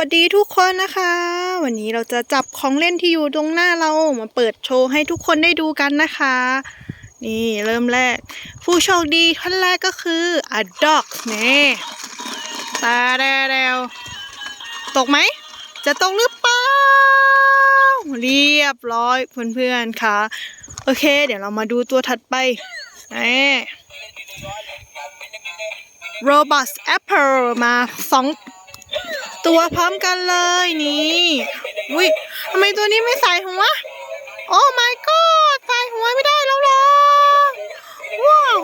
วัสดีทุกคนนะคะ วันนี้เราจะจับของเล่นที่อยู่ตรงหน้าเรามาเปิดโชว์ให้ทุกคนได้ดูกันนะคะ นี่เริ่มแรก ผู้โชคดีท่านแรกก็คืออดอกนี่ตาแดวตกไหม จะตกหรือเปล่า เรียบร้อยเพื่อนๆค่ะ โอเค เดี๋ยวเรามาดูตัวถัดไปนี่ Robust Apple มาสอง ตัวพร้อมกันเลยนี่อุ้ยทำไมตัวนี้ไม่ใส่หัว โอ้ my god ใส่หัวไม่ได้แล้วหรอว้าว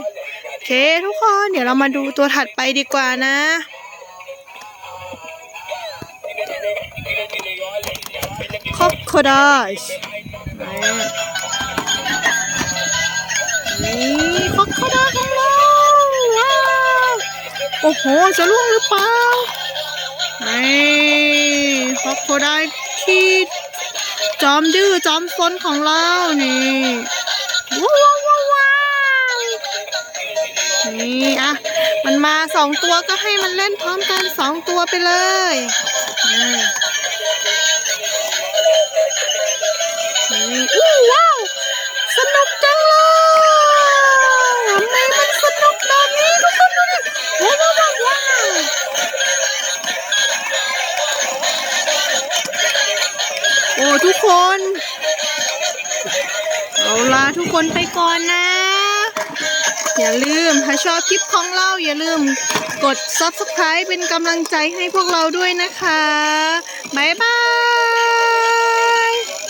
โอเคทุกคนเดี๋ยวเรามาดูตัวถัดไปดีกว่านะ Crocodile นี่ Crocodile ของเราว้าวโอ้โห จะล่วงหรือเปล่า นี่ครอบคได้ที่จอมดื้อจอมซนของเรา นี่ว้าวว้าวว้าวนี่อะ มันมาสองตัวก็ให้มันเล่นพร้อมกันสองตัวไปเลยนี่ อ้ทุกคน เอาลาทุกคนไปก่อนนะ อย่าลืมถ้าชอบคลิปของเราอย่าลืมกด subscribe เป็นกำลังใจให้พวกเราด้วยนะคะ